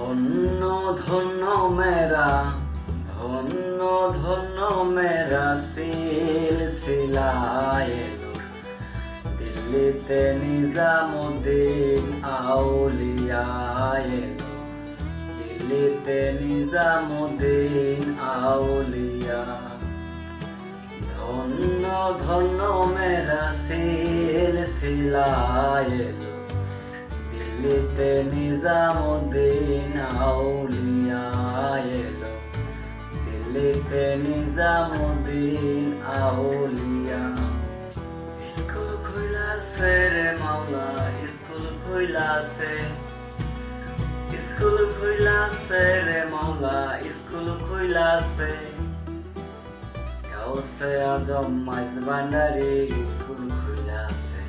ধন্য ধন্য মেরা, ধন্য ধন্য মেরা সিলসিলায় দিল্লিতে নিজামুদ্দিন আউলিয়ায় দিল্লিতে নিজামুদ্দিন আউলিয়া। ধন্য ধন্য মেরা সিলসিলায় দিল্লিতে নিজামুদ্দিন দিল্লিতে নিজামুদ্দিন আউলিয়া। স্কুল খুইলাছে রে মাওলা, স্কুল খুইলাছে। স্কুল খুইলাছে রে মাওলা, স্কুল খুইলাছে। গাউসে আজম মাইজ ভান্ডারি, স্কুল খুইলাছে।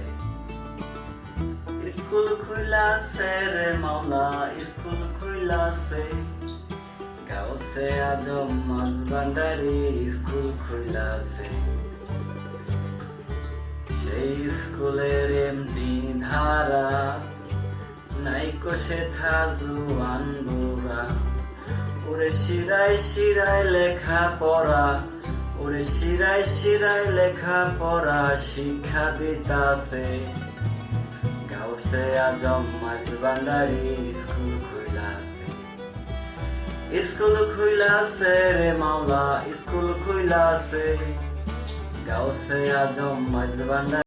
স্কুল খুইলাছে রে মাওলা, স্কুল খুইলাছে। গাউসে আজম ভান্ডারি স্কুল খুইলাছে সেই স্কুলের এমনি ধারা নাইকো শেথা জুয়ান বুড়া ওরে শিরায় শিরায় লেখা পড়া, ওরে শিরায় লেখা পড়া শিক্ষা দিতাছে। গাউসে আজম ভান্ডারি স্কুল খুইলাছে স্কুল খুইলাছে রে মাওলা স্কুল খুইলাছে। গাউসে আজম ভান্ডারি